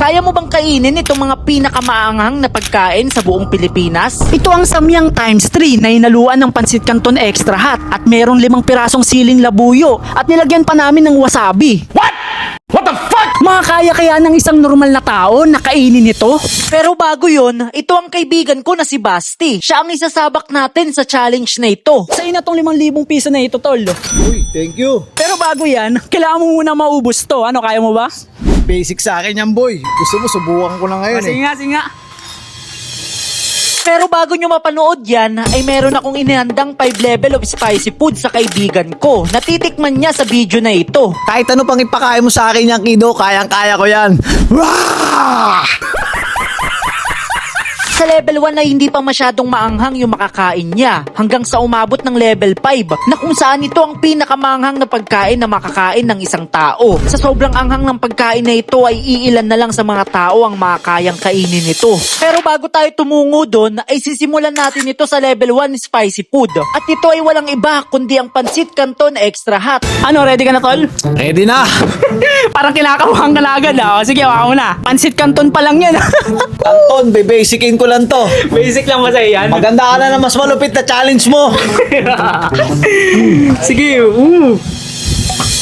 Kaya mo bang kainin itong mga pinakamaanghang na pagkain sa buong Pilipinas? Ito ang samyang times 3 na inaluan ng pansit canton extra hot at merong limang pirasong siling labuyo at nilagyan pa namin ng wasabi. What? What the fuck? Mga kaya kaya ng isang normal na tao na kainin ito? Pero bago yon, ito ang kaibigan ko na si Basti. Siya ang isasabak natin sa challenge na ito. Sa'yo na tong limang libong piso na ito, tol. Uy, thank you. Pero bago yan, kailangan mo muna maubos to. Ano, kaya mo ba? Basic sa akin yan, boy. Gusto mo, subukan ko na ngayon eh. nga, sige nga. Pero bago nyo mapanood yan, ay meron akong inihandang 5 level of spicy food sa kaibigan ko. Natitikman niya sa video na ito. Kahit ano pang ipakain mo sa akin yan, Kido, kayang-kaya ko yan. Wah! Sa level 1 ay hindi pa masyadong maanghang yung makakain niya hanggang sa umabot ng level 5 na kung saan ito ang pinakamanghang na pagkain na makakain ng isang tao. Sa sobrang anghang ng pagkain na ito ay iilan na lang sa mga tao ang makakayang kainin ito. Pero bago tayo tumungo doon ay sisimulan natin ito sa level 1 spicy food. At ito ay walang iba kundi ang pansit canton extra hot. Ano, ready ka na, tol? Ready na. Parang kinakabahan ka na agad, ah. Sige, waka mo na. Pansit canton pa lang yan. Anton, bebasicin ko lang to. Basic lang ba sa'yo yan? Maganda ka na na mas malupit na challenge mo. Sige, uh.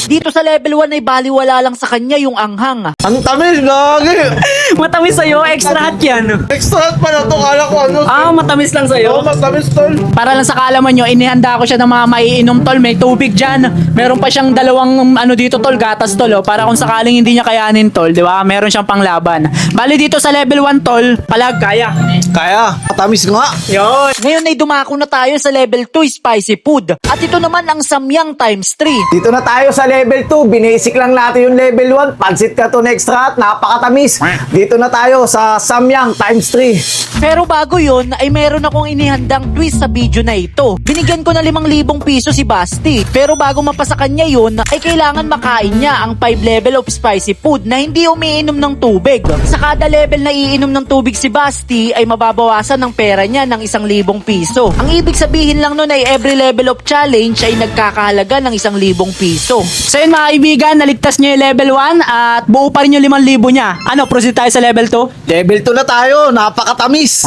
Dito sa level 1 ay baliwala lang sa kanya yung anghang. Ang tamis, gagi. Matamis sa'yo, extra hot yan. Extra hot pa na to, kala ko ano. Ah, matamis lang Oo, sa'yo. matamis, tol. Para lang sa kaalaman nyo, inihanda ko siya ng mga maiinom tol. May tubig dyan. Meron pa siyang dalawang ano dito tol, gatas tol. Oh, para kung sakaling hindi niya kayanin tol, di ba? Meron siyang panglaban. Bali dito sa level 1 tol, palag kaya. Kaya, matamis nga. Yon. Ngayon ay dumako na tayo sa level 2 spicy food. At ito naman ang samyang times 3. Dito na tayo sa level 2. Binasic lang natin yung level 1. Pansit ka to extra hot. Napakatamis. Dito na tayo sa Samyang times 3. Pero bago yon ay meron akong inihandang twist sa video na ito. Binigyan ko na 5,000 piso si Basti. Pero bago mapasa kanya yon ay kailangan makain niya ang 5 level of spicy food na hindi umiinom ng tubig. Sa kada level na iinom ng tubig si Basti ay mababawasan ng pera niya ng 1,000 piso. Ang ibig sabihin lang nun ay every level of challenge ay nagkakahalaga ng 1,000 piso. So yun mga kaibigan, naligtas niya yung level 1 at buo pa rin yung 5,000 niya. Ano, proceed tayo sa level 2? Level 2 na tayo. Napakatamis.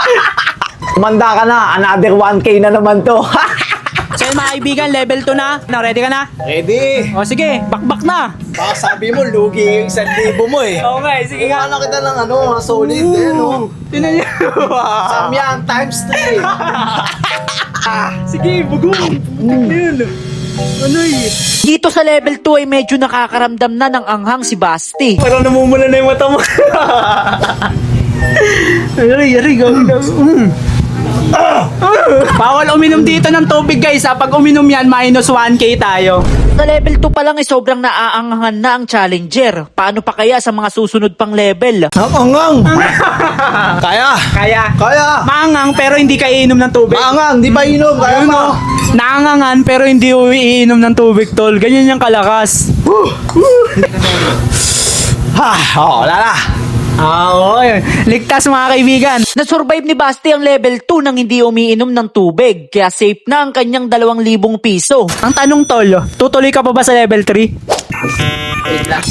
Kumanda ka na. Another 1K na naman to. So yun mga kaibigan, level 2 na. Now, ready ka na? Ready. O sige, bakbak na. Baka sabi mo, lugi yung isang libo mo eh. Okay, sige Kaya na kita ng ano, solid eh, no? Tinan niyo. Samyang times 3. Sige, bugong. Putik na yun. Ano eh? Dito sa level 2 ay medyo nakakaramdam na ng anghang si Basti. Parang namumula na yung mata mo. Yari, yari, gawin gawin. Mm. Bawal uminom dito ng tubig guys ha. Pag uminom yan, minus 1k tayo. Sa level 2 pa lang ay sobrang naaangahan na ang challenger. Paano pa kaya sa mga susunod pang level? Hangang! Kaya! Kaya, Kaya! maangang pero hindi ka iinom ng tubig. Maangang, di ba inom? Kaya Ayun, mo! oh. Naangangan pero hindi uiinom ng tubig tol. Ganyan yung kalakas. Ha! Oh, wala na! Ah. Ligtas mga kaibigan. Nasurvive ni Basti ang level 2 nang hindi umiinom ng tubig. Kaya safe na ang kanyang 2,000 piso. Ang tanong tol, tutuloy ka pa ba sa level 3?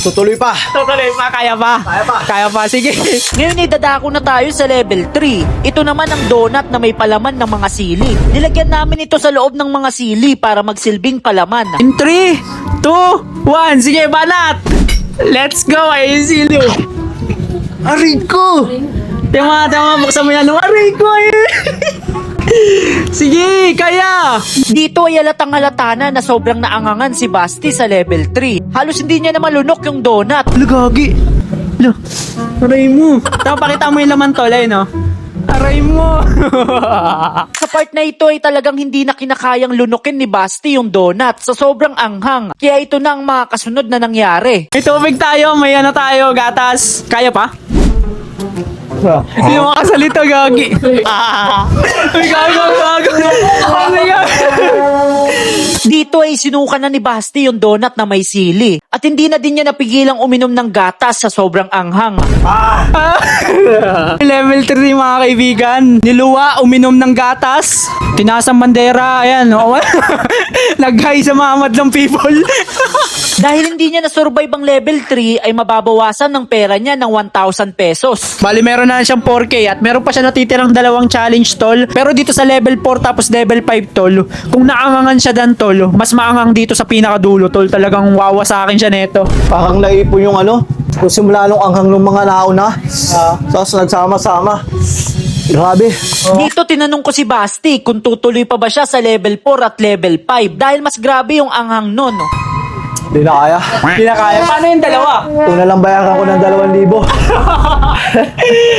Tutuloy pa! Tutuloy pa, kaya pa. Kaya pa. Kaya pa, sige. Ngayon ay dadako na tayo sa level 3. Ito naman ang donut na may palaman ng mga sili. Nilagyan namin ito sa loob ng mga sili para magsilbing palaman. In 3, 2, 1, sige, banat! Let's go, ay silo. Aray ko! Tama, tama, buksan mo yan. Aray ko, ay. Sige, kaya. Dito ay halatang halata na na sobrang naangangan si Basti sa level 3. Halos hindi niya na malunok yung donut. Lugagi. Lo, aray mo. Tama, pakita mo yung laman tol, eh, no? Aray mo. Sa part na ito ay talagang hindi na kinakayang lunukin ni Basti yung donut sa sobrang anghang. Kaya ito na ang mga kasunod na nangyari. May tubig tayo, may ano tayo, gatas. Kaya pa? Hindi mo makasalita, gagi. Ah. Ay, gago, gago. Ano yan? Dito ay sinuka na ni Basti yung donut na may sili. At hindi na din niya napigilang uminom ng gatas sa sobrang anghang. Level 3 mga kaibigan. Niluwa, uminom ng gatas. Tinasang bandera, ayan. Oh. Nag-hi sa mga madlang people. Dahil hindi niya na-survive ang level 3 ay mababawasan ng pera niya ng 1,000 pesos. Bali, meron na siyang 4K at meron pa siya natitirang dalawang challenge tol. Pero dito sa level 4 tapos level 5 tol, kung naangangan siya dan tol, mas maangang dito sa pinakadulo tol. Talagang wawa sa akin siya neto. Parang naipon yung ano, kung simula nung anghang ng mga nauna. Tapos nagsama-sama. Grabe. Dito tinanong ko si Basti kung tutuloy pa ba siya sa level 4 at level 5 dahil mas grabe yung anghang nun. no? Hindi na kaya. Hindi na kaya. Paano yung dalawa? Kung nalang bayaran ko ng 2,000.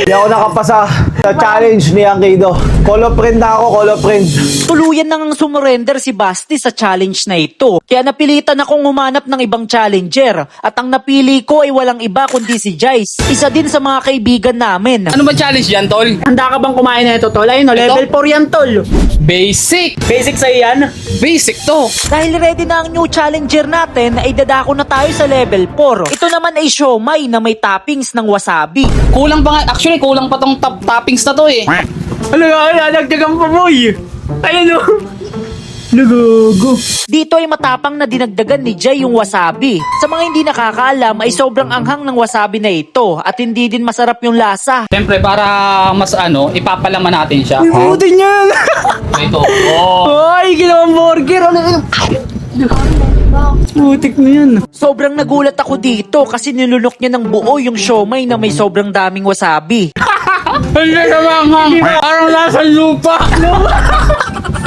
Hindi ako nakapasa sa challenge ni Angkido. Call of friend na ako, call of friend. Tuluyan nang sumurrender si Basti sa challenge na ito. Kaya napilitan akong humanap ng ibang challenger. At ang napili ko ay walang iba kundi si Jace. Isa din sa mga kaibigan namin. Ano ba challenge yan, tol? Handa ka bang kumain na ito tol? Ayun, no, level 4 yan tol. Basic! Basic sa'yo yan. Basic to! Dahil ready na ang new challenger natin, ay dadako na tayo sa level 4. Ito naman ay siomay na may toppings ng wasabi. Kulang pa nga, actually kulang pa tong top toppings na to eh. Ano nga, nagdagang pa boy. Ayun o. Lugugo. Dito ay matapang na dinagdagan ni Jay yung wasabi. Sa mga hindi nakakaalam ay sobrang anghang ng wasabi na ito at hindi din masarap yung lasa. Siyempre, para mas ano, ipapalaman natin siya. Huh? din yan. Ito. Oh. Ay, ginawang burger. Ano yun? Putik na yan. Sobrang nagulat ako dito kasi nilunok niya ng buo yung siomay na may sobrang daming wasabi. Hindi naman nga. Parang nasa lupa.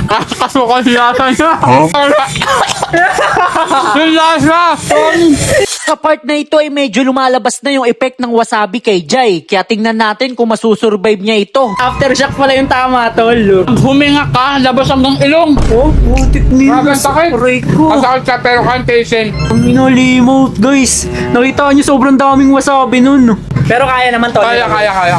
Kakasukan lasa niya. Yung lasa. Sa part na ito ay medyo lumalabas na yung effect ng wasabi kay Jay. Kaya tingnan natin kung masusurvive niya ito. Aftershock pala yung tama, tol. Huminga ka, labas hanggang ilong. Oh, putik Grabe ang sakit. Aray ko. Masakit ka pero can't taste Ang inalimot, guys. Nakita niyo sobrang daming wasabi nun. Pero kaya naman, tol. Kaya, kaya, kaya.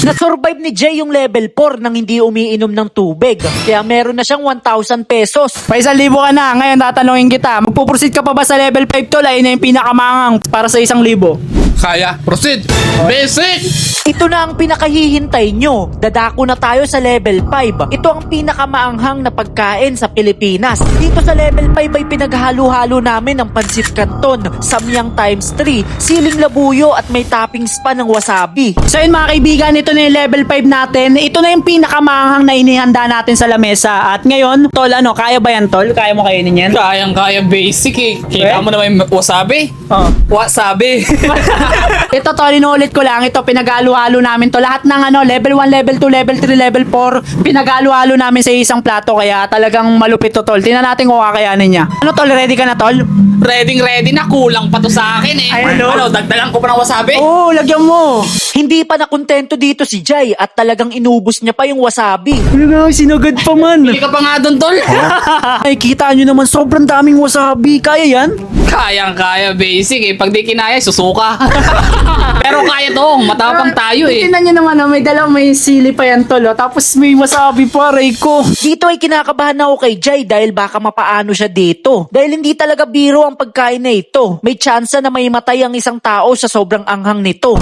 Na-survive ni Jay yung level 4 nang hindi umiinom ng tubig. Kaya meron na siyang 1,000 pesos. May isang libo ka na. Ngayon, tatanungin kita. Magpuproceed ka pa ba sa level 5 tol? Ayun na yung pinakamangang para sa isang libo. Kaya. Proceed. Basic. Ito na ang pinakahihintay nyo. Dadako na tayo sa level 5. Ito ang pinakamaanghang na pagkain sa Pilipinas. Dito sa level 5 ay pinaghalo-halo namin ng pansit canton, samyang times 3, siling labuyo at may toppings pa ng wasabi. So yun mga kaibigan, ito na yung level 5 natin. Ito na yung pinakamanghang na inihanda natin sa lamesa. At ngayon, tol, ano, kaya ba yan, tol? Kaya mo kainin yan? Kayang kaya basic eh. Kita mo naman yung wasabi. Oo. Wasabi. ito tol, inuulit ko lang. Ito, pinagalo-halo namin to. Lahat ng ano, level 1, level 2, level 3, level 4, pinagalo-halo namin sa isang plato. Kaya talagang malupit to, tol. Tingnan natin kung kakayanin niya. Ano, tol? Ready ka na, tol? ready ready na. Kulang pa to sa akin eh. Ay, ano? Ano, dagdagan ko pa ng wasabi? Oo, oh, lagyan mo. Hindi pa nakontento dito si Jay at talagang inubos niya pa yung wasabi. Ano nga, sinagad pa man. Hindi ka pa nga doon, tol. Ay, kita nyo naman, sobrang daming wasabi. Kaya yan? Kayang kaya basic eh. Pag di kinaya, susuka. Pero kaya to. Matapang tayo eh. Tingnan nyo naman, oh, may dalawang may sili pa yan, tol. oh. Tapos may wasabi pa, Ray ko. Dito ay kinakabahan ako kay Jay dahil baka mapaano siya dito. Dahil hindi talaga biro ang pagkain na ito. May tsansa na may matay ang isang tao sa sobrang anghang nito.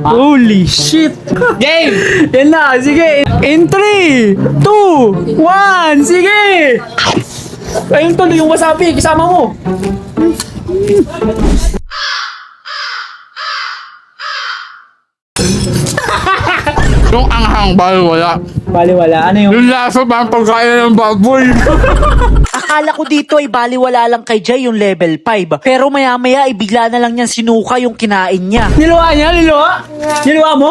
Holy shit. Game! Yan na, sige. In 3, 2, 1, sige. Ayun tol, yung wasabi, kasama mo. Yung anghang bal wala. Bali, wala. Ano yung... Yung lasa parang pagkain ng baboy. Akala ko dito ay baliwala lang kay Jay yung level 5. Pero maya maya ay bigla na lang niyang sinuka yung kinain niya. Niluwa niya, niluwa? Niluwa mo?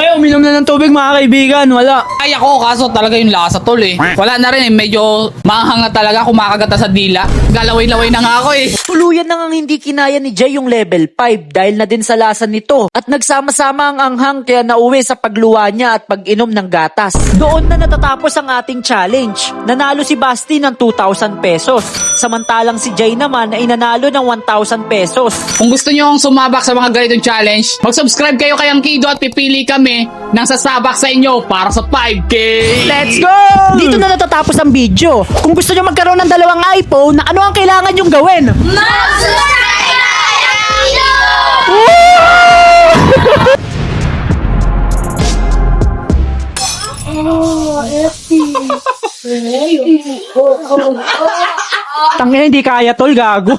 Ay, uminom na ng tubig mga kaibigan. Wala. Kaya ko, kaso talaga yung lasa tol eh. Wala na rin eh. Medyo maanghang na talaga kumakagata sa dila. Galaway-laway na nga ako eh. Tuluyan na ngang hindi kinaya ni Jay yung level 5 dahil na din sa lasa nito. At nagsama-sama ang anghang kaya nauwi sa pagluwa niya at pag-inom ng gatas. Doon na natatapos ang ating challenge. Nanalo si Basti ng 2,000 2,000 pesos. Samantalang si Jay naman ay nanalo ng 1,000 pesos. Kung gusto nyo sumabak sa mga ganitong challenge, mag-subscribe kayo kay Angkido at pipili kami ng sasabak sa inyo para sa 5K! Let's go! Dito na natatapos ang video. Kung gusto nyo magkaroon ng dalawang iPhone, ano ang kailangan yung gawin? Tangina, hindi kaya tol, gago.